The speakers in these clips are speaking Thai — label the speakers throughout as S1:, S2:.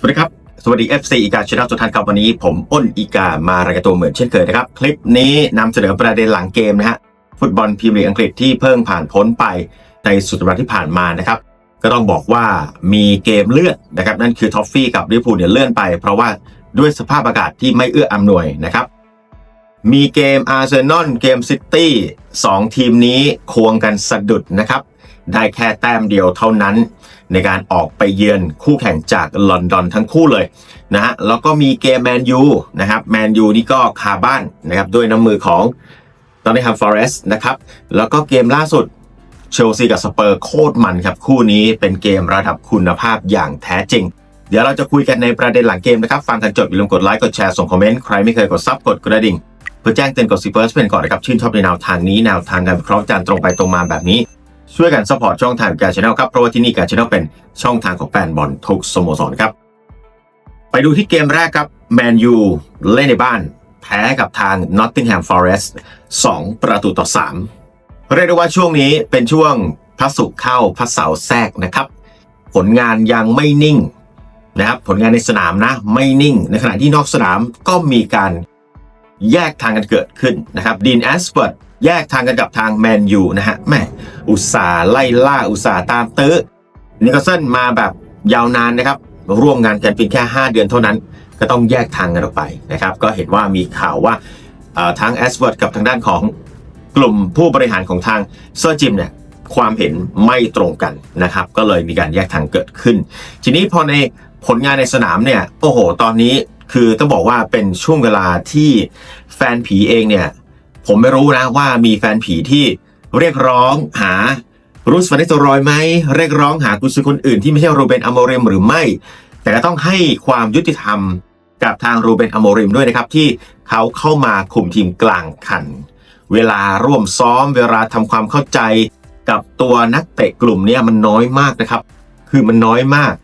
S1: สวัสดีครับ สวัสดี FC อีกาชนะทุกท่านครับวันนี้ ผมอ้นอีกามารายงานตัวเหมือนเช่นเคยนะครับ คลิปนี้นำเสนอประเด็นหลังเกมนะฮะฟุตบอลพรีเมียร์อังกฤษที่เพิ่งผ่านพ้นไปในสุดสัปดาห์ที่ผ่านมานะครับ ก็ต้องบอกว่ามีเกมเลื่อนนะครับ นั่นคือท็อฟฟี่กับลิเวอร์พูลเนี่ยเลื่อนไป เพราะว่าด้วยสภาพอากาศที่ไม่เอื้ออำนวยนะครับ มีเกมอาร์เซนอลเกมซิตี้สองทีมนี้ควงกันสะดุดนะครับ ได้แค่แต้มเดียวเท่านั้น ในการออกไปเยือนคู่แข่งจากลอนดอนทั้งคู่เลยนะฮะแล้วก็มีเกมแมนยูนะครับแมนยูนี่ก็คาบ้านนะครับด้วยน้ำมือของตอนนี้ฮัมฟอเรสนะครับแล้วก็เกมล่าสุดเชลซีกับสเปอร์โคตรมันครับ คู่นี้เป็นเกมระดับคุณภาพอย่างแท้จริง เดี๋ยวเราจะคุยกันในประเด็นหลังเกมนะครับ ฟังกันจบอย่าลืมกดไลค์กดแชร์ส่งคอมเมนต์ใครไม่เคยกดซับกดกระดิ่ง เพื่อแจ้งเตือนกดซีเฟิร์สเป็นก่อนนะครับ ชื่นชอบในแนวทางนี้แนวทางการวิเคราะห์จานตรงไปตรงมาแบบนี้ ช่วยกันสปอร์ตช่องทางการช anel ครับเพราะว่าที่นี่การช anel เป็นช่องทางของแฟนบอลทุกสโมสรครับ ไปดูที่เกมแรกครับแมนยูเล่นในบ้าน แพ้กับทาง Nottingham Forest 2ประตูต่อ3เรียกได้ว่าช่วงนี้เป็นช่วงพระศุกร์เข้าพระเสาร์แทรกนะครับ ผลงานยังไม่นิ่งนะครับผลงานในสนามนะไม่นิ่ง ในขณะที่นอกสนามก็มีการแยกทางกันเกิดขึ้นนะครับดีนแอสเปิร์ด แยกทางกันกับทางแมนยูนะฮะแม่อุตสาห์ไล่ล่าอุตสาห์ตามตื้อนิโคลสันมาแบบยาวนานนะครับ ร่วมงานกันเพียงแค่ 5 เดือนเท่านั้น ก็ต้องแยกทางกันออกไปนะครับ ก็เห็นว่ามีข่าวว่าทั้งแอสเวิร์ดกับทางด้านของกลุ่มผู้บริหารของทางเซอร์จิมเนี่ยความเห็นไม่ตรงกันนะครับ ก็เลยมีการแยกทางเกิดขึ้น ทีนี้พอในผลงานในสนามเนี่ย โอ้โห ตอนนี้คือต้องบอกว่าเป็นช่วงเวลาที่แฟนผีเองเนี่ย ผมไม่รู้นะว่ามีแฟนผีที่เรียกร้องหารูสฟานเนสโตรอยไหมเรียกร้องหากุนซือคนอื่นที่ไม่ใช่โรเบนอโมเรมหรือไม่ แต่ก็ต้องให้ความยุติธรรมกับทางโรเบนอโมเรมด้วยนะครับ ที่เขาเข้ามาคุมทีมกลางคัน เวลาร่วมซ้อม เวลาทำความเข้าใจกับตัวนักเตะกลุ่มนี้มันน้อยมากนะครับ คือมันน้อยมาก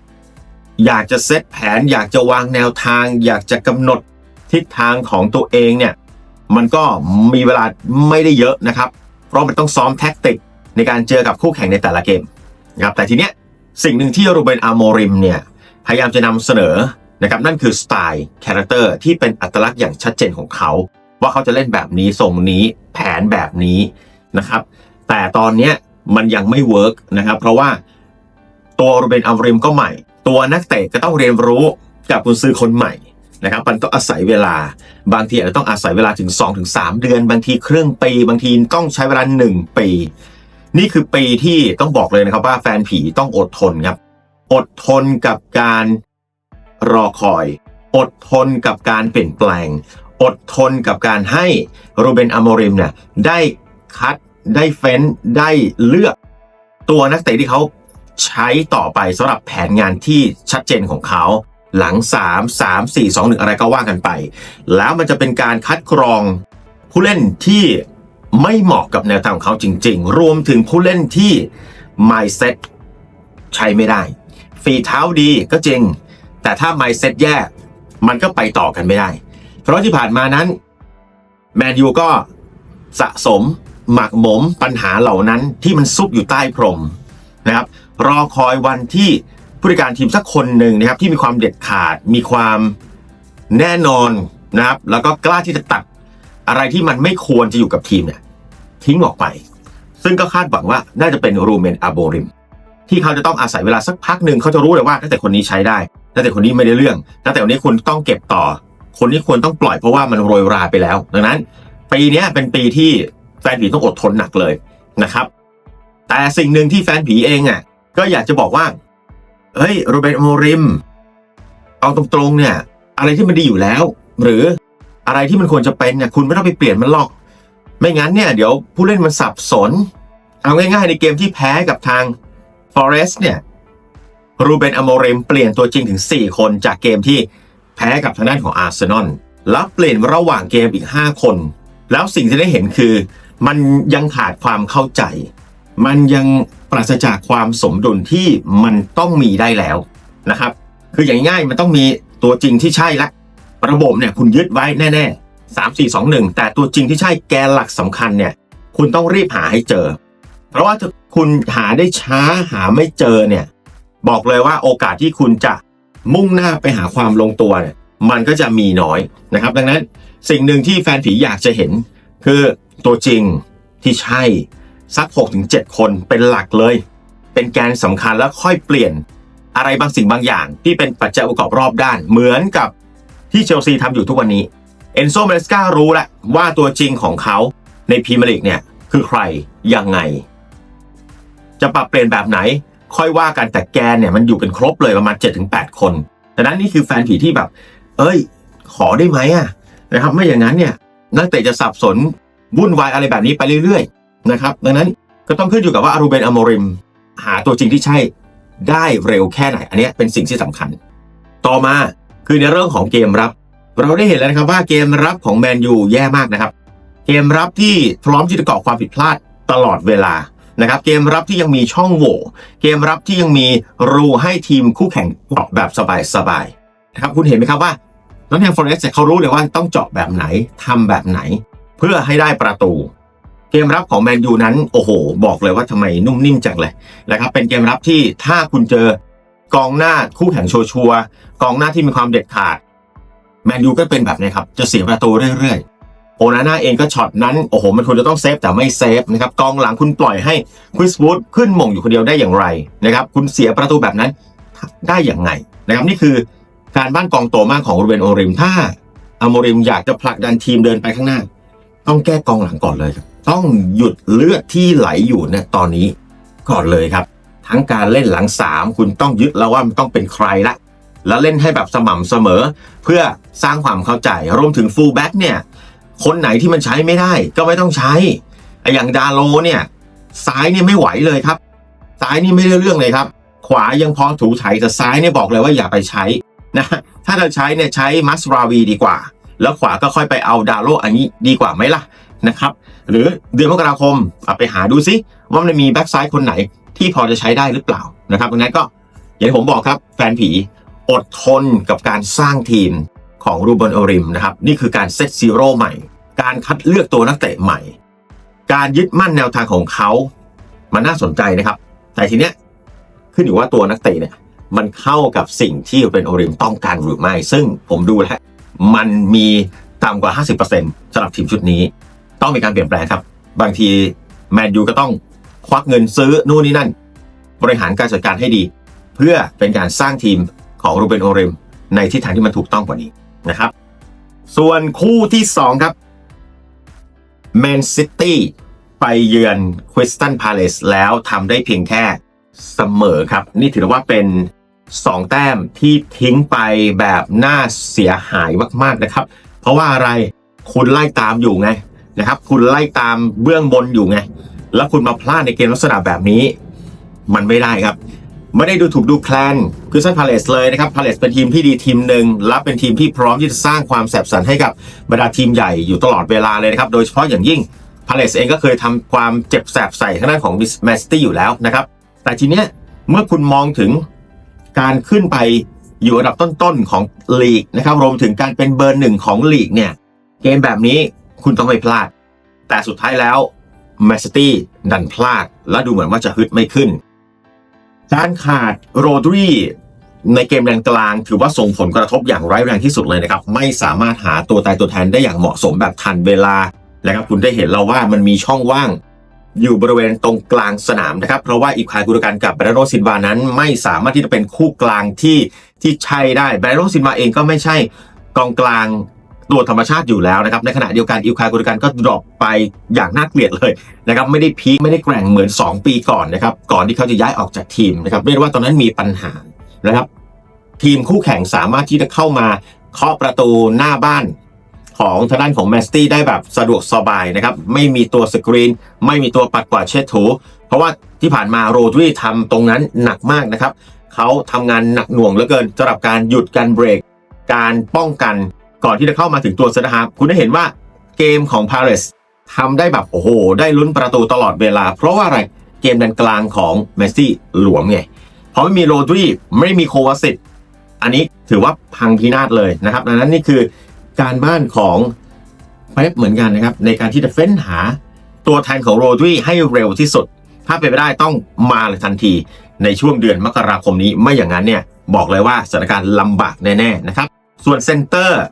S1: อยากจะเซตแผน อยากจะวางแนวทาง อยากจะกำหนดทิศทางของตัวเองเนี่ย มันก็มีเวลาไม่ได้เยอะนะครับ เพราะมันต้องซ้อมแท็กติกในการเจอกับคู่แข่งในแต่ละเกมนะครับแต่ทีเนี้ยสิ่งหนึ่งที่รูเบนอาโมริมเนี่ยพยายามจะนำเสนอนะครับนั่นคือสไตล์คาแรคเตอร์ที่เป็นอัตลักษณ์อย่างชัดเจนของเขา ว่าเขาจะเล่นแบบนี้ทรงนี้แผนแบบนี้นะครับ แต่ตอนเนี้ยมันยังไม่เวิร์กนะครับ เพราะว่าตัวรูเบนอาโมริมก็ใหม่ ตัวนักเตะก็ต้องเรียนรู้กับกุนซือคนใหม่ นะครับมันต้องอาศัยเวลา บางทีอาจจะต้องอาศัยเวลาถึง 2-3 เดือน บางทีครึ่งปี บางทีต้องใช้เวลา 1 ปี นี่คือปีที่ต้องบอกเลยนะครับว่าแฟนผีต้องอดทนครับ อดทนกับการรอคอย อดทนกับการเปลี่ยนแปลง อดทนกับการให้โรเบนอโมริมเนี่ยได้คัดได้เฟ้นได้เลือกตัวนักเตะที่เขาใช้ต่อไปสำหรับแผนงานที่ชัดเจนของเขา หลัง 3 3 4 2 1 อะไรก็ว่ากันไป แล้วมันจะเป็นการคัดกรองผู้เล่นที่ไม่เหมาะกับแนวทางของเขาจริง ๆ รวมถึงผู้เล่นที่ mindset ใช้ไม่ได้ ฝีเท้าดีก็จริง แต่ถ้า mindset แย่ มันก็ไปต่อกันไม่ได้ เพราะที่ผ่านมานั้น แมนยูก็สะสม หมักหมมปัญหาเหล่านั้นที่มันซุกอยู่ใต้พรมนะครับ รอคอยวันที่ ผู้จัดการทีมสักคนหนึ่งนะครับที่มีความเด็ดขาดมีความแน่นอนนะครับ แล้วก็กล้าที่จะตัดอะไรที่มันไม่ควรจะอยู่กับทีมเนี่ยทิ้งออกไป ซึ่งก็คาดหวังว่าน่าจะเป็นรูเมนอาโบริมที่เขาจะต้องอาศัยเวลาสักพักหนึ่งเขาจะรู้เลยว่าตั้งแต่คนนี้ใช้ได้ตั้งแต่คนนี้ไม่ได้เรื่องตั้งแต่คนนี้คุณต้องเก็บต่อ คนนี้ควรต้องปล่อยเพราะว่ามันโรยราไปแล้ว ดังนั้นปีนี้เป็นปีที่แฟนผีต้องอดทนหนักเลยนะครับ แต่สิ่งหนึ่งที่แฟนผีเองอะก็อยากจะบอกว่า เฮ้ยโรเบนโมริม เอาตรงๆเนี่ย อะไรที่มันดีอยู่แล้ว หรืออะไรที่มันควรจะเป็นเนี่ยคุณไม่ต้องไปเปลี่ยนมันหรอก ไม่งั้นเนี่ย เดี๋ยวผู้เล่นมันสับสน เอาง่ายๆในเกมที่แพ้กับทาง Forest เนี่ยรูเบนอโมริมเปลี่ยนตัวจริงถึง 4 คนจากเกมที่แพ้กับทางด้านของอาร์เซนอลแล้วเปลี่ยนระหว่างเกมอีก 5 คน แล้วสิ่งที่ได้เห็นคือ มันยังขาดความเข้าใจ มันยังปราศจากความสมดุลที่มันต้องมีได้แล้วนะครับ คืออย่างง่ายมันต้องมีตัวจริงที่ใช่ละ ระบบเนี่ยคุณยึดไว้แน่ๆสามสี่สองหนึ่งแต่ตัวจริงที่ใช่แกนหลักสำคัญเนี่ย คุณต้องรีบหาให้เจอ เพราะว่าถ้าคุณหาได้ช้าหาไม่เจอเนี่ย บอกเลยว่าโอกาสที่คุณจะมุ่งหน้าไปหาความลงตัวเนี่ยมันก็จะมีน้อยนะครับ ดังนั้นสิ่งหนึ่งที่แฟนผีอยากจะเห็น คือตัวจริงที่ใช่ สัก 6-7 คนเป็นหลักเลย เป็นแกนสำคัญแล้วค่อยเปลี่ยนอะไรบางสิ่งบางอย่าง ที่เป็นปัจจัยประกอบรอบด้าน เหมือนกับที่เชลซีทำอยู่ทุกวันนี้เอนโซเมเลสการู้แล้วว่าตัวจริงของเขาในพรีเมียร์ลีกเนี่ยคือใครยังไง จะปรับเปลี่ยนแบบไหน ค่อยว่ากันแต่แกนเนี่ยมันอยู่กันครบเลยประมาณ 7-8 คนดังนั้นนี่คือแฟนผีที่แบบ เอ้ย ขอได้ไหมอะนะครับไม่อย่างนั้นเนี่ยนักเตะจะสับสนวุ่นวายอะไรแบบนี้ไปเรื่อยๆ นะครับ ดังนั้นก็ต้องขึ้นอยู่กับว่าอารูเบนอโมริม หาตัวจริงที่ใช่ได้เร็วแค่ไหน อันนี้เป็นสิ่งที่สำคัญ ต่อมาคือในเรื่องของเกมรับ เราได้เห็นแล้วนะครับว่าเกมรับของแมนยูแย่มากนะครับ เกมรับที่พร้อมที่จะก่อความผิดพลาดตลอดเวลานะครับเกมรับที่ยังมีช่องโหว่เกมรับที่ยังมีรูให้ทีมคู่แข่งเจาะแบบสบายๆนะครับคุณเห็นไหมครับว่าน้องแฮมฟอร์เรสต์เขารู้เลยว่าต้องเจาะแบบไหนทำแบบไหน เพื่อให้ได้ประตู เกมรับของแมนยูนั้นโอ้โห บอกเลยว่าทำไมนุ่มนิ่มจังเลยนะครับเป็นเกมรับที่ถ้าคุณเจอกองหน้าคู่แข่งชัวร์กองหน้าที่มีความเด็ดขาดแมนยูก็เป็นแบบนี้ครับ จะเสียประตูเรื่อยๆ โอนาน่าเองก็ช็อตนั้น โอ้โห มันควรจะต้องเซฟแต่ไม่เซฟนะครับกองหลังคุณปล่อยให้คริสวูดขึ้นมงอยู่คนเดียวได้อย่างไรนะครับคุณเสียประตูแบบนั้นได้อย่างไงนะครับนี่คือการบ้านกองโตมากของรูเบนโอริมถ้าอโมริมอยากจะผลักดันทีมเดินไปข้างหน้า ต้องแก้กองหลังก่อนเลยครับ ต้องหยุดเลือดที่ไหลอยู่เนี่ยตอนนี้ก่อนเลยครับ ทั้งการเล่นหลังสามคุณต้องยึดแล้วว่ามันต้องเป็นใครละแล้วเล่นให้แบบสม่ำเสมอ เพื่อสร้างความเข้าใจรวมถึงฟูลแบ็กเนี่ย คนไหนที่มันใช้ไม่ได้ ก็ไม่ต้องใช้ไอ้อย่างดาโลเนี่ยซ้ายเนี่ยไม่ไหวเลยครับ ซ้ายนี่ไม่ได้เรื่องเลยครับ ขวายังพอถูไถแต่ซ้ายเนี่ยบอกเลยว่าอย่าไปใช้นะถ้าเราใช้เนี่ยใช้มัสราวีดีกว่า แล้วขวาก็ค่อยไปเอาดาโลอันนี้ดีกว่าไหมล่ะ นะครับ หรือเดือนมกราคมาไปหาดูซิว่ามันมีแบ็กซ้ายคนไหนที่พอจะใช้ได้หรือเปล่านะครับดังนั้นก็อย่างที่ผมบอกครับ แฟนผีอดทนกับการสร้างทีมของรูเบนโอริมนะครับ นี่คือการเซตซีโร่ใหม่ การคัดเลือกตัวนักเตะใหม่ การยึดมั่นแนวทางของเขา มันน่าสนใจนะครับ แต่ทีเนี้ยขึ้นอยู่ว่าตัวนักเตะเนี่ยมันเข้ากับสิ่งที่รูเบนโอริมต้องการหรือไม่ ซึ่งผมดูแล้วมันมีต่ำกว่า 50%สำหรับทีมชุดนี้ ต้องมีการเปลี่ยนแปลงครับ บางทีแมนยูก็ต้องควักเงินซื้อนู่นนี่นั่น บริหารการจัดการให้ดี เพื่อเป็นการสร้างทีมของรูเบนโอเรมในทิศทางที่มันถูกต้องกว่านี้นะครับ ส่วนคู่ที่ 2 ครับแมนซิตี้ไปเยือนควิสตันพาเลสแล้วทำได้เพียงแค่เสมอครับ นี่ถือว่าเป็น 2 แต้มที่ทิ้งไปแบบน่าเสียหายมากๆนะครับ เพราะว่าอะไรคุณไล่ตามอยู่ไง นะครับ คุณไล่ตามเบื้องบนอยู่ไง แล้วคุณมาพลาดในเกมลักษณะแบบนี้ มันไม่ได้ครับ ไม่ได้ดูถูกดูแคลนคือซันพาเลสเลยนะครับพาเลสเป็นทีมที่ดีทีมหนึ่งและเป็นทีมที่พร้อมที่จะสร้างความแสบสันให้กับบรรดาทีมใหญ่อยู่ตลอดเวลาเลยนะครับ โดยเฉพาะอย่างยิ่งพาเลสเองก็เคยทำความเจ็บแสบใส่ทางด้านของแมนซิตี้อยู่แล้วนะครับ แต่ทีเนี้ยเมื่อคุณมองถึงการขึ้นไปอยู่อันดับต้นๆของลีกนะครับ รวมถึงการเป็นเบอร์หนึ่งของลีกเนี่ย เกมแบบนี้คุณต้องไม่พลาด แต่สุดท้ายแล้วแมนซิตี้ดันพลาด และดูเหมือนว่าจะฮึดไม่ขึ้น การขาดโรดรีในเกมแดนกลางถือว่าส่งผลกระทบอย่างร้ายแรงที่สุดเลยนะครับ ไม่สามารถหาตัวตายตัวแทนได้อย่างเหมาะสมแบบทันเวลานะครับคุณได้เห็นแล้วว่ามันมีช่องว่าง อยู่บริเวณตรงกลางสนามนะครับ เพราะว่าอีคายกุรกันกับแบรโนซินวานั้น ไม่สามารถที่จะเป็นคู่กลางที่ที่ใช่ได้แบรโนซินวาเองก็ไม่ใช่กองกลาง ตัวธรรมชาติอยู่แล้วนะครับ ในขณะเดียวกันอิลคายกุรกันก็ดรอปไปอย่างน่าเกลียดเลยนะครับไม่ได้พีคไม่ได้แกร่งเหมือน 2 ปีก่อนนะครับก่อนที่เขาจะย้ายออกจากทีมนะครับเรียกว่าตอนนั้นมีปัญหานะครับ ทีมคู่แข่งสามารถที่จะเข้ามาเคาะประตูหน้าบ้านของทางด้านของแมสตี้ได้แบบสะดวกสบายนะครับ ไม่มีตัวสกรีน ไม่มีตัวปัดกวาดเช็ดถู เพราะว่าที่ผ่านมาโรดรีทำตรงนั้นหนักมากนะครับ เขาทำงานหนักหน่วงเหลือเกินสำหรับการหยุดการเบรก การป้องกัน ก่อนที่จะเข้ามาถึงตัวเซนฮาร์คุณได้เห็นว่าเกมของพาเลสทำได้แบบโอ้โห ได้ลุ้นประตูตลอดเวลา เพราะว่าอะไรเกมดันกลางของเมสซี่หลวมไงเพราะไม่มีโรดรีไม่มีโควาสิตอันนี้ถือว่าพังพินาศเลยนะครับดังนั้นนี่คือการบ้านของเป๊ปเหมือนกันนะครับ ในการที่จะเฟ้นหาตัวแทนของโรดรีให้เร็วที่สุด ถ้าเป็นไปได้ต้องมาเลยทันทีในช่วงเดือนมกราคมนี้ไม่อย่างนั้นเนี่ยบอกเลยว่าสถานการณ์ลำบากแน่ๆนะครับ ส่วนเซนเตอร์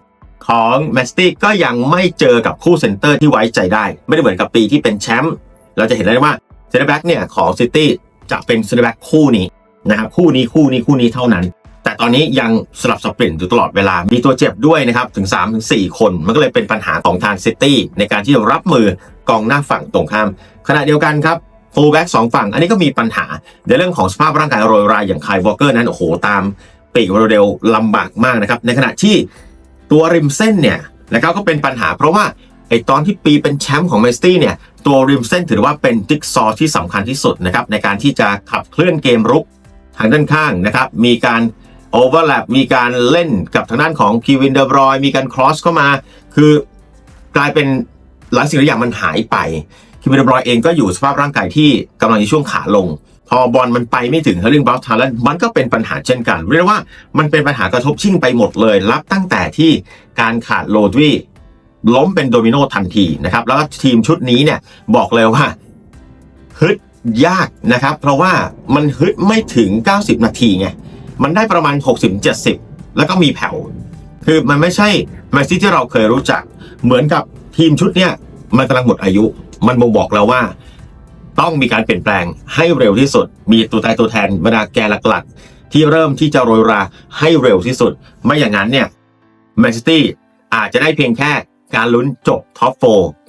S1: ของแมนซิตี้ก็ยังไม่เจอกับคู่เซนเตอร์ที่ไว้ใจได้ ไม่ได้เหมือนกับปีที่เป็นแชมป์เราจะเห็นได้ว่าเซนเตอร์แบ็กเนี่ยของซิตี้จะเป็นเซนเตอร์แบ็กคู่นี้นะครับคู่นี้คู่นี้คู่นี้เท่านั้น แต่ตอนนี้ยังสลับสับเปลี่ยนอยู่ตลอดเวลามีตัวเจ็บด้วยนะครับถึง3ถึง4คน มันก็เลยเป็นปัญหาของทางซิตี้ในการที่จะรับมือกองหน้าฝั่งตรงข้าม ขณะเดียวกันครับฟูลแบ็กสองฝั่ง อันนี้ก็มีปัญหา ในเรื่องของสภาพร่างกายโรยรายอย่างไคลวอลเกอร์นั้นโอ้โหตามปีกโรเดลลำบากมากนะครับในขณะที่ ตัวริมเส้นเนี่ยนะครับก็เป็นปัญหาเพราะว่าไอตอนที่ปีเป็นแชมป์ของเมสตี้เนี่ยตัวริมเส้นถือว่าเป็นจิ๊กซอที่สำคัญที่สุดนะครับในการที่จะขับเคลื่อนเกมรุกทางด้านข้างนะครับมีการโอเวอร์แลปมีการเล่นกับทางด้านของคีวินเดอร์บรอยมีการครอสเข้ามา คือกลายเป็นหลายสิ่งหลายอย่างมันหายไปคิมเบอร์บรอยเองก็อยู่สภาพร่างกายที่กำลังในช่วงขาลง พอบอลมันไปไม่ถึงเฮอร์ลิงบราวทาแล้วมันก็เป็นปัญหาเช่นกัน เรียกว่ามันเป็นปัญหากระทบชิ่งไปหมดเลย รับตั้งแต่ที่การขาดโรดวีล้มเป็นโดมิโนทันทีนะครับแล้วก็ทีมชุดนี้เนี่ยบอกเลยว่าฮึดยากนะครับ เพราะว่ามันฮึดไม่ถึง 90 นาทีไงมันได้ประมาณ 60-70 แล้วก็มีแผ่วคือมันไม่ใช่แมนซิตี้ที่เราเคยรู้จัก เหมือนกับทีมชุดเนี้ยมันกำลังหมดอายุ มันบ่งบอกแล้วว่า ต้องมีการเปลี่ยนแปลงให้เร็วที่สุด มีตัวตายตัวแทนบรรดาแกนหลักๆ ที่เริ่มที่จะโรยราให้เร็วที่สุด ไม่อย่างนั้นเนี่ยแมนซิตี้อาจจะได้เพียงแค่การลุ้นจบท็อปโฟ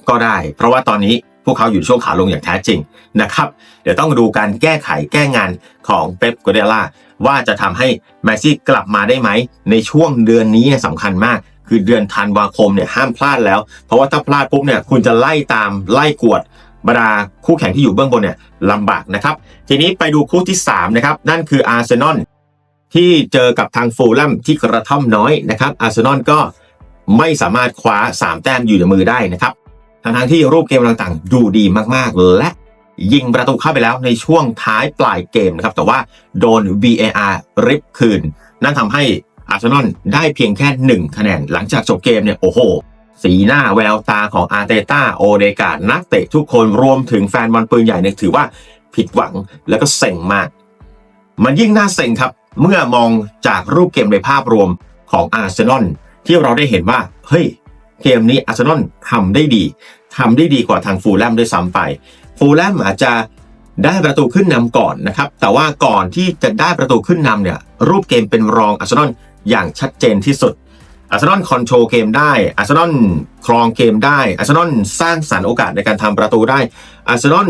S1: ก็ได้ เพราะว่าตอนนี้พวกเขาอยู่ช่วงขาลงอย่างแท้จริงนะครับ เดี๋ยวต้องดูการแก้ไขแก้งานของเป๊ปกัวเดล่าว่าจะทำให้แมนซี่กลับมาได้ไหม ในช่วงเดือนนี้เนี่ยสำคัญมาก คือเดือนธันวาคมเนี่ยห้ามพลาดแล้ว เพราะว่าถ้าพลาดปุ๊บเนี่ยคุณจะไล่ตามไล่กวด บรรดาคู่แข่งที่อยู่เบื้องบนเนี่ยลำบากนะครับ ทีนี้ไปดูคู่ที่3นะครับนั่นคืออาร์เซนอลที่เจอกับทางฟูลแลมที่กระท่อมน้อยนะครับอาร์เซนอลก็ไม่สามารถคว้า 3 แต้มอยู่ในมือได้นะครับทั้งที่รูปเกมต่างๆ ดูดีมากๆ และยิงประตูเข้าไปแล้วในช่วงท้ายปลายเกมนะครับ แต่ว่าโดน VAR ริบคืน นั่นทำให้อาร์เซนอลได้เพียงแค่ 1 คะแนน หลังจากจบเกมเนี่ยโอ้โห สีหน้าแววตาของอาร์เตต้าโอเดกาดนักเตะทุกคนรวมถึงแฟนบอลปืนใหญ่เนี่ยถือว่าผิดหวังแล้วก็เซ็งมาก มันยิ่งน่าเซ็งครับ เมื่อมองจากรูปเกมในภาพรวมของอาร์เซนอลที่เราได้เห็นว่า เฮ้ย เกมนี้อาร์เซนอลทำได้ดีทำได้ดีกว่าทางฟูลแลมด้วยซ้ำไป ฟูลแลมอาจจะได้ประตูขึ้นนำก่อนนะครับ แต่ว่าก่อนที่จะได้ประตูขึ้นนำเนี่ยรูปเกมเป็นรองอาร์เซนอลอย่างชัดเจนที่สุด อาร์เซนอลคอนโทรลเกมได้อาร์เซนอลครองเกมได้อาร์เซนอลสร้างสรรค์โอกาสในการทำประตูได้อาร์เซนอล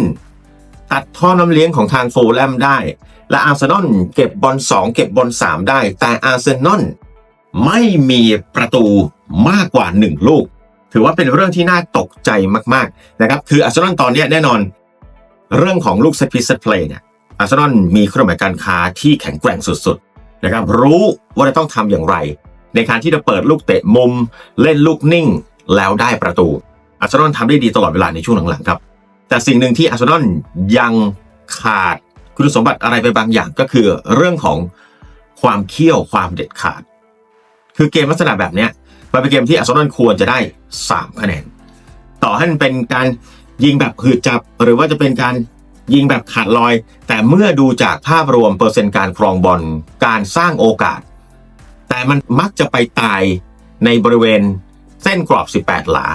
S1: ตัดท่อน้ำเลี้ยงของทางโฟลแลมได้ และอาร์เซนอลเก็บบอล2เก็บบอล3ได้ แต่อาร์เซนอลไม่มีประตูมากกว่า 1 ลูก ถือว่าเป็นเรื่องที่น่าตกใจมากๆนะครับคืออาร์เซนอลตอนนี้แน่นอน เรื่องของลูกเซตพิเซตเพลย์เนี่ยอาร์เซนอลมีเครื่องหมายการค้าที่แข็งแกร่งสุดๆนะครับรู้ว่าจะต้องทำอย่างไร ในการที่จะเปิดลูกเตะมุม เล่นลูกนิ่ง แล้วได้ประตูอาร์เซนอลทำได้ดีตลอดเวลาในช่วงหลังๆครับ แต่สิ่งหนึ่งที่อาร์เซนอลยังขาดคุณสมบัติอะไรไปบางอย่างก็คือเรื่องของความเขี้ยวความเด็ดขาด คือเกมลักษณะแบบนี้มันเป็นเกมที่อาร์เซนอลควรจะได้ 3 คะแนน ต่อให้มันเป็นการยิงแบบหืดจับ หรือว่าจะเป็นการยิงแบบขาดลอย แต่เมื่อดูจากภาพรวมเปอร์เซ็นต์การครองบอลการสร้างโอกาส แต่มันมักจะไปตายในบริเวณเส้นกรอบ 18 หลา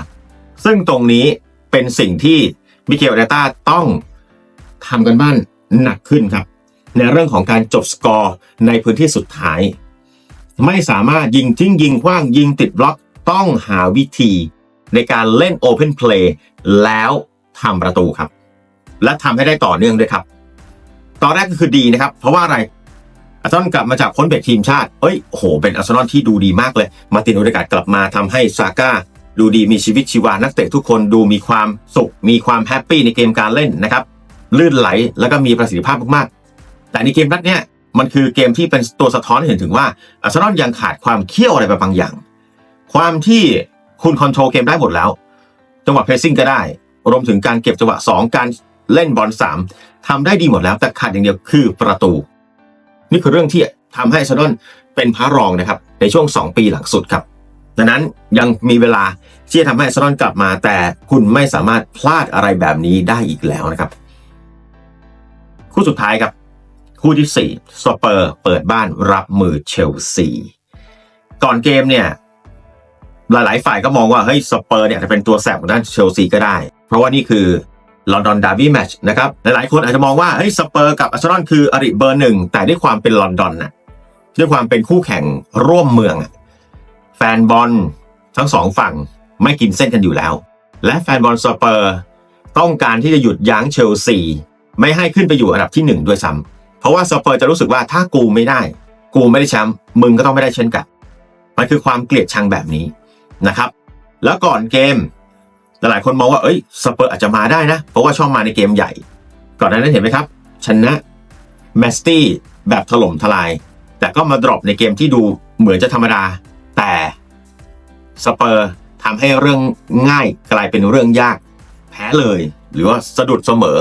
S1: ซึ่งตรงนี้เป็นสิ่งที่มิเกลเดต้าต้องทำกันบ้านหนักขึ้นครับ ในเรื่องของการจบสกอร์ในพื้นที่สุดท้าย ไม่สามารถยิงทิ้งยิงขว้างยิงติดบล็อกต้องหาวิธีในการเล่น Open Play แล้วทำประตูครับ และทำให้ได้ต่อเนื่องด้วยครับ ตอนแรกก็คือดีนะครับ เพราะว่าอะไร อาร์เซนอลกลับมาจากพ้นเบรกทีมชาติเอ้ยโห เป็นอาร์เซนอลที่ดูดีมากเลย มาตินโอเดกาดกลับมาทำให้ซาก้าดูดีมีชีวิตชีวา นักเตะทุกคนดูมีความสุข มีความแฮปปี้ในเกมการเล่นนะครับ ลื่นไหลแล้วก็มีประสิทธิภาพมากๆ แต่ในเกมนัดเนี้ยมันคือเกมที่เป็นตัวสะท้อนเห็นถึงว่าอาร์เซนอลยังขาดความเขี้ยวอะไรไปบางอย่าง ความที่คุณคอนโทรลเกมได้หมดแล้ว จังหวะเพรสซิ่งก็ได้ รวมถึงการเก็บจังหวะ 2 การเล่นบอล3ทำได้ดีหมดแล้วแต่ขาดอย่างเดียวคือประตู นี่คือเรื่องที่ทำให้อาร์เซนอลเป็นพระรองนะครับในช่วง 2 ปีหลังสุดครับดังนั้นยังมีเวลาที่จะทำให้อาร์เซนอลกลับมา แต่คุณไม่สามารถพลาดอะไรแบบนี้ได้อีกแล้วนะครับ คู่สุดท้ายครับ คู่ที่ 4 สเปอร์เปิดบ้านรับมือเชลซีก่อนเกมเนี่ยหลายๆ ฝ่ายก็มองว่าเฮ้ยสเปอร์เนี่ยจจะเป็นตัวแสบของด้านเชลซีก็ได้ เพราะว่านี่คือ ลอนดอนดาร์บี้แมช์นะครับหลายๆคนอาจจะมองว่าเฮ้ยสเปอร์กับอาร์เซนอลคืออริเบอร์หนึ่งแต่ด้วยความเป็นลอนดอนน่ะด้วยความเป็นคู่แข่งร่วมเมือง แฟนบอลทั้งสองฝั่งไม่กินเส้นกันอยู่แล้ว และแฟนบอลสเปอร์ต้องการที่จะหยุดยั้งเชลซีไม่ให้ขึ้นไปอยู่อันดับที่หนึ่งด้วยซ้ำเพราะว่าสเปอร์จะรู้สึกว่าถ้ากูไม่ได้ กูไม่ได้แชมป์มึงก็ต้องไม่ได้เช่นกันมันคือความเกลียดชังแบบนี้นะครับ แล้วก่อนเกม หลายคนมองว่าเอ้ยสเปอร์อาจจะมาได้นะ เพราะว่าชอบมาในเกมใหญ่ ก่อนหน้านั้นเห็นไหมครับ ชนะแมสตี้แบบถล่มทลาย แต่ก็มาดรอปในเกมที่ดูเหมือนจะธรรมดา แต่สเปอร์ทำให้เรื่องง่ายกลายเป็นเรื่องยาก แพ้เลย หรือว่าสะดุดเสมอ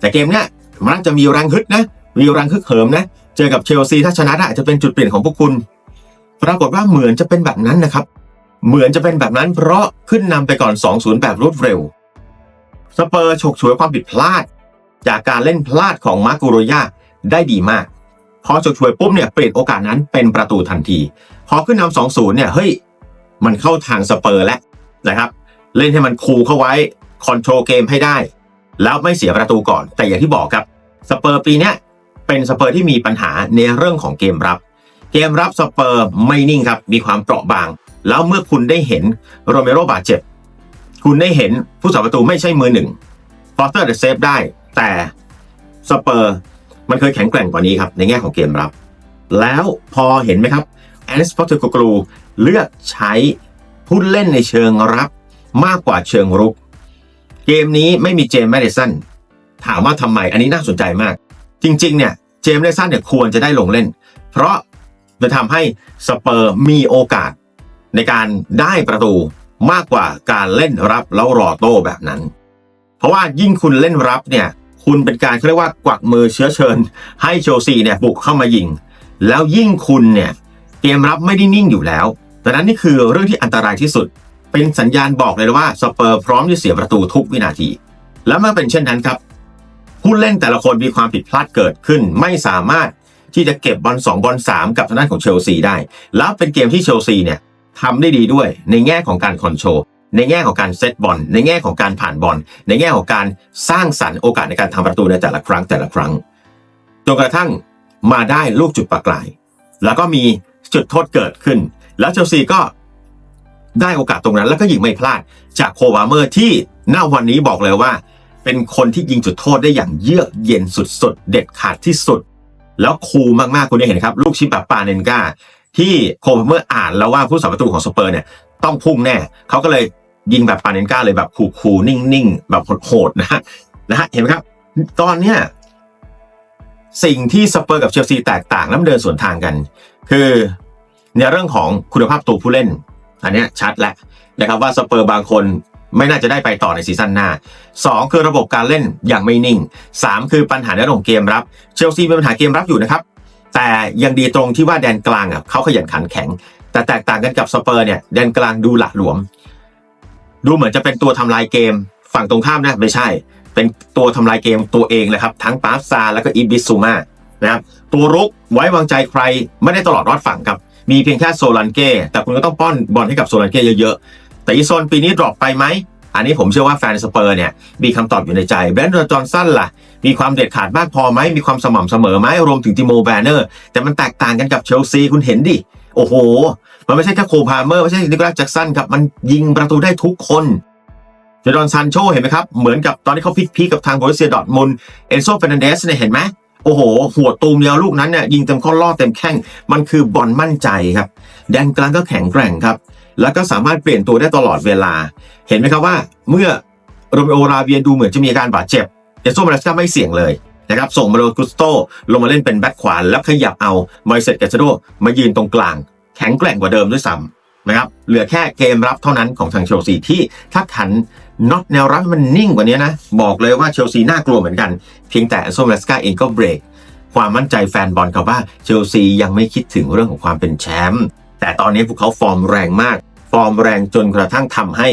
S1: แต่เกมเนี้ยมันจะมีแรงฮึดนะมีแรงฮึกเหิมนะ เจอกับเชลซีถ้าชนะอาจจะเป็นจุดเปลี่ยนของพวกคุณ ปรากฏว่าเหมือนจะเป็นแบบนั้นนะครับ เหมือนจะเป็นแบบนั้นเพราะขึ้นนำไปก่อน 2-0 แบบรวดเร็ว สเปอร์ฉกฉวยความผิดพลาด จากการเล่นพลาดของมาร์กูโรยาได้ดีมาก พอฉกฉวยปุ๊บเนี่ยเปลี่ยนโอกาสนั้นเป็นประตูทันที พอขึ้นนำ2-0 เนี่ยเฮ้ย มันเข้าทางสเปอร์แล้วนะครับ เล่นให้มันคูเข้าไว้คอนโทรลเกมให้ได้ แล้วไม่เสียประตูก่อน แต่อย่างที่บอกครับสเปอร์ปีนี้เป็นสเปอร์ที่มีปัญหาในเรื่องของเกมรับ เกมรับสเปอร์ไม่นิ่งครับมีความเปราะบาง แล้วเมื่อคุณได้เห็นโรเมโรบาดเจ็บ คุณได้เห็นผู้สาประตูไม่ใช่มือหนึ่งฟอสเตอร์เดเซฟได้ แต่สเปอร์มันเคยแข็งแกร่งกว่านี้ครับ ในแง่ของเกมรับ แล้วพอเห็นไหมครับแอนสปอตเตอร์กลูเลือกใช้ผู้เล่นในเชิงรับมากกว่าเชิงรุก เกมนี้ไม่มีเจมส์แมดิสันถามว่าทำไม อันนี้น่าสนใจมาก จริง ๆ เนี่ยเจมส์แมดิสันเนี่ยควรจะได้ลงเล่น เพราะจะทำให้สเปอร์มีโอกาส ในการได้ประตูมากกว่าการเล่นรับแล้วรอโต้แบบนั้น เพราะว่ายิ่งคุณเล่นรับเนี่ยคุณเป็นการเขาเรียกว่ากวักมือเชื้อเชิญ ให้เชลซีเนี่ยบุกเข้ามายิง แล้วยิ่งคุณเนี่ยเกมรับไม่ได้นิ่งอยู่แล้วดังนั้นนี่คือเรื่องที่อันตรายที่สุด เป็นสัญญาณบอกเลยว่าสเปอร์พร้อมจะเสียประตูทุกวินาที แล้วเมื่อเป็นเช่นนั้นครับ ผู้เล่นแต่ละคนมีความผิดพลาดเกิดขึ้น ไม่สามารถที่จะเก็บบอล2บอล3กับทางด้านของเชลซีได้ แล้วเป็นเกมที่เชลซีเนี่ย ทำได้ดีด้วย ในแง่ของการคอนโทรลในแง่ของการเซตบอลในแง่ของการผ่านบอลในแง่ของการสร้างสรรค์โอกาสในการทำประตูในแต่ละครั้งแต่ละครั้งจนกระทั่งมาได้ลูกจุดประกาย แล้วก็มีจุดโทษเกิดขึ้น แล้วเชลซีก็ได้โอกาสตรงนั้น แล้วก็ยิงไม่พลาด จากโควาเมอร์ที่ณวันนี้บอกเลยว่า เป็นคนที่ยิงจุดโทษได้อย่างเยือกเย็นสุดๆ เด็ดขาดที่สุด แล้วคูลมากๆคุณได้เห็นครับ ลูกชิปแบบปาเนนกา ที่โคเมอร์อ่านแล้วว่าผู้สาประตูของสเปอร์เนี่ยต้องพุ่งแน่ เขาก็เลยยิงแบบปาเนนกาเลยแบบคูลๆนิ่งๆ แบบโหดๆนะฮะนะฮะเห็นไหมครับ ตอนเนี้ยสิ่งที่สเปอร์กับเชลซีแตกต่างและเดินสวนทางกัน คือในเรื่องของคุณภาพตัวผู้เล่น อันนี้ชัดแล้วนะครับว่าสเปอร์บางคนไม่น่าจะได้ไปต่อในซีซั่นหน้า 2 คือระบบการเล่นอย่างไม่นิ่ง 3 คือปัญหาในเรื่องของเกมรับ เชลซีมีปัญหาเกมรับอยู่นะครับ แต่ยังดีตรงที่ว่าแดนกลางอะเขาขยันขันแข็ง แต่แตกต่างกันกับสเปอร์เนี่ยแดนกลางดูหละหลวม ดูเหมือนจะเป็นตัวทำลายเกม ฝั่งตรงข้ามนะไม่ใช่ เป็นตัวทำลายเกมตัวเองเลยครับ ทั้งปาฟซาแล้วก็อิบิซูมานะครับตัวรุกไว้วางใจใครไม่ได้ตลอดรอดฝั่งครับ มีเพียงแค่โซลันเก้แต่คุณก็ต้องป้อนบอลให้กับโซลันเก้เยอะๆแต่อีโซนปีนี้ดรอปไปไหมอันนี้ผมเชื่อว่าแฟนสเปอร์เนี่ยมีคำตอบอยู่ในใจแบรนด์จอห์นสันล่ะ มีความเด็ดขาดมากพอไหมมีความสม่ำเสมอไหมรวมถึงติโมแบนเนอร์ แต่มันแตกต่างกันกับเชลซีคุณเห็นดิ โอ้โห มันไม่ใช่แค่โคพาเมอร์ไม่ใช่นิโคลัสแจ็กสันครับ มันยิงประตูได้ทุกคนเจดอนซานโชเห็นไหมครับ เหมือนกับตอนที่เขาพลิกพีกับทางโบรเซียดอทมุนเอนโซเฟรนันเดสเนี่ยเห็นไหมโอ้โห หัวตูมเดียวลูกนั้นเนี่ยยิงเต็มข้อล่อเต็มแข้ง มันคือบอลมั่นใจครับ แดนกลางก็แข็งแกร่งครับ แล้วก็สามารถเปลี่ยนตัวได้ตลอดเวลา เห็นไหมครับว่า เมื่อโรเมโอราเวียนดูเหมือนจะมีอาการบาดเจ็บ เอโซมาเลสกาไม่เสี่ยงเลยนะครับส่งมาโรกุสโตลงมาเล่นเป็นแบ็คขวาแล้วขยับเอามอยเซตแกาเซโดมายืนตรงกลาง แข็งแกร่งกว่าเดิมด้วยซ้ำนะครับเหลือแค่เกมรับเท่านั้นของทางเชลซีที่ถ้าขันน็อตแนวรับมันนิ่งกว่านี้นะ บอกเลยว่าเชลซีน่ากลัวเหมือนกัน เพียงแต่เอโซมาเลสกาเองก็เบรกความมั่นใจแฟนบอลเขาว่าเชลซียังไม่คิดถึงเรื่องของความเป็นแชมป์แต่ตอนนี้พวกเขาฟอร์มแรงมาก ฟอร์มแรงจนกระทั่งทำให้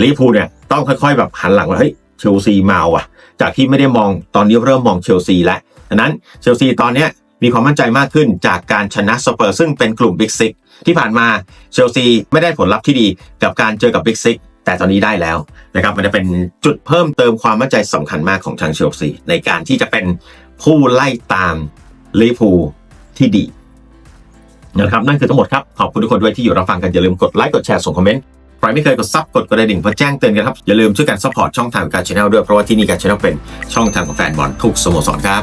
S1: ลิเวอร์พูลเนี่ยต้องค่อยๆ แบบหันหลังว่าเฮ้ย เชลซีมาว่ะ จากที่ไม่ได้มองตอนนี้เริ่มมองเชลซีแล้วดังนั้นเชลซีตอนนี้มีความมั่นใจมากขึ้นจากการชนะสเปอร์ซึ่งเป็นกลุ่มบิ๊กซิกที่ผ่านมาเชลซีไม่ได้ผลลัพธ์ที่ดีกับการเจอกับบิ๊กซิกแต่ตอนนี้ได้แล้วนะครับมันจะเป็นจุดเพิ่มเติมความมั่นใจสำคัญมากของทางเชลซีในการที่จะเป็นผู้ไล่ตามลิเวอร์พูลที่ดีนะครับนั่นคือทั้งหมดครับ ขอบคุณทุกคนด้วยที่อยู่รับฟังกัน อย่าลืมกดไลค์กดแชร์ส่งคอมเมนต์ ใครไม่เคยกดซับกดกระดิ่งเพื่อแจ้งเตือนกันครับ อย่าลืมช่วยกันซัพพอร์ตช่องทางการชแนลด้วยเพราะว่าที่นี่การชแนลเป็นช่องทางของแฟนบอลทุกสโมสรครับ